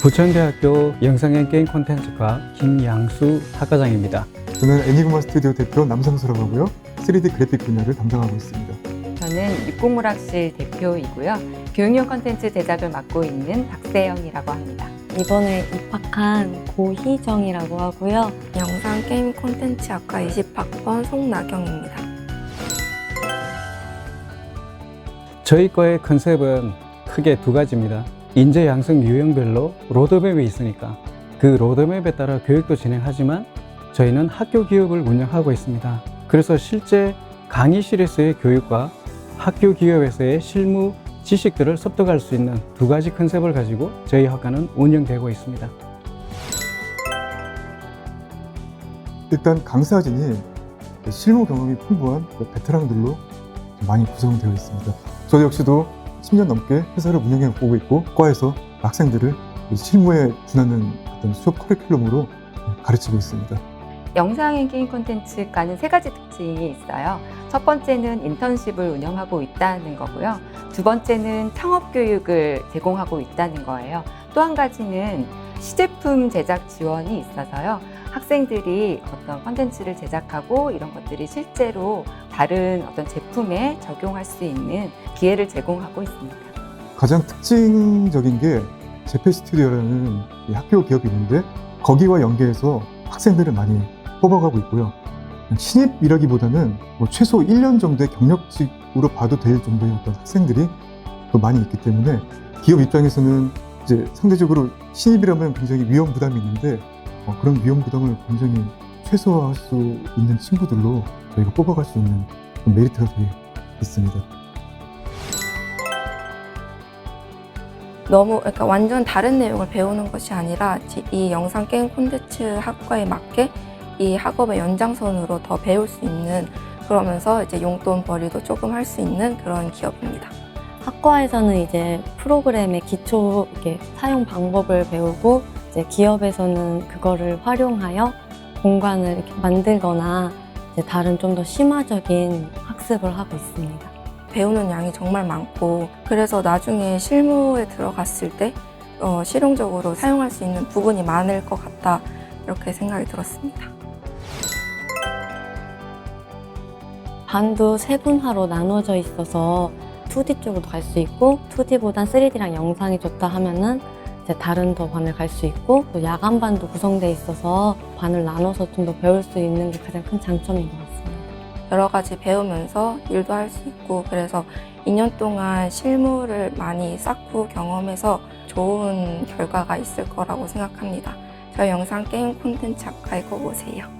부천대학교 영상앤 게임 콘텐츠과 김양수 학과장입니다. 저는 애니그마 스튜디오 대표 남상수라고 하고요. 3D 그래픽 분야를 담당하고 있습니다. 저는 육공물학실 대표이고요. 교육용 컨텐츠 제작을 맡고 있는 박세영이라고 합니다. 이번에 입학한 고희정이라고 하고요. 영상 게임 콘텐츠 학과 20학번 송나경입니다. 저희 과의 컨셉은 크게 두 가지입니다. 인재 양성 유형별로 로드맵이 있으니까 그 로드맵에 따라 교육도 진행하지만 저희는 학교 기업을 운영하고 있습니다. 그래서 실제 강의실에서의 교육과 학교 기업에서의 실무 지식들을 습득할 수 있는 두 가지 컨셉을 가지고 저희 학과는 운영되고 있습니다. 일단 강사진이 실무 경험이 풍부한 베테랑들로 많이 구성되어 있습니다. 저 역시도 10년 넘게 회사를 운영해 오고 있고 과에서 학생들을 이 실무에 준하는 어떤 수업 커리큘럼으로 가르치고 있습니다. 영상앤 게임 콘텐츠과는 세 가지 특징이 있어요. 첫 번째는 인턴십을 운영하고 있다는 거고요. 두 번째는 창업 교육을 제공하고 있다는 거예요. 또 한 가지는 시제품 제작 지원이 있어서요. 학생들이 어떤 콘텐츠를 제작하고 이런 것들이 실제로 다른 어떤 제품에 적용할 수 있는 기회를 제공하고 있습니다. 가장 특징적인 게 제페 스튜디오라는 이 학교 기업이 있는데 거기와 연계해서 학생들을 많이 뽑아가고 있고요. 신입이라기보다는 뭐 최소 1년 정도의 경력직으로 봐도 될 정도의 어떤 학생들이 또 많이 있기 때문에 기업 입장에서는 이제 상대적으로 신입이라면 굉장히 위험 부담이 있는데 어, 그런 위험 부담을 굉장히 최소화할 수 있는 친구들로 저희가 뽑아갈 수 있는 메리트가 되게 있습니다. 너무 그러니까 완전 다른 내용을 배우는 것이 아니라 지- 이 영상 게임 콘텐츠 학과에 맞게 이 학업의 연장선으로 더 배울 수 있는 그러면서 이제 용돈 벌이도 조금 할 수 있는 그런 기업입니다. 학과에서는 이제 프로그램의 기초 이렇게 사용 방법을 배우고 이제 기업에서는 그거를 활용하여 공간을 이렇게 만들거나 이제 다른 좀 더 심화적인 학습을 하고 있습니다. 배우는 양이 정말 많고 그래서 나중에 실무에 들어갔을 때 어, 실용적으로 사용할 수 있는 부분이 많을 것 같다 이렇게 생각이 들었습니다. 반도 세분화로 나눠져 있어서 2D 쪽으로 갈 수 있고 2D보단 3D랑 영상이 좋다 하면은 이제 다른 더 반을 갈 수 있고 또 야간 반도 구성돼 있어서 반을 나눠서 좀 더 배울 수 있는 게 가장 큰 장점인 것 같습니다. 여러 가지 배우면서 일도 할 수 있고 그래서 2년 동안 실무를 많이 쌓고 경험해서 좋은 결과가 있을 거라고 생각합니다. 저희 영상 게임 콘텐츠 꼭 오세요.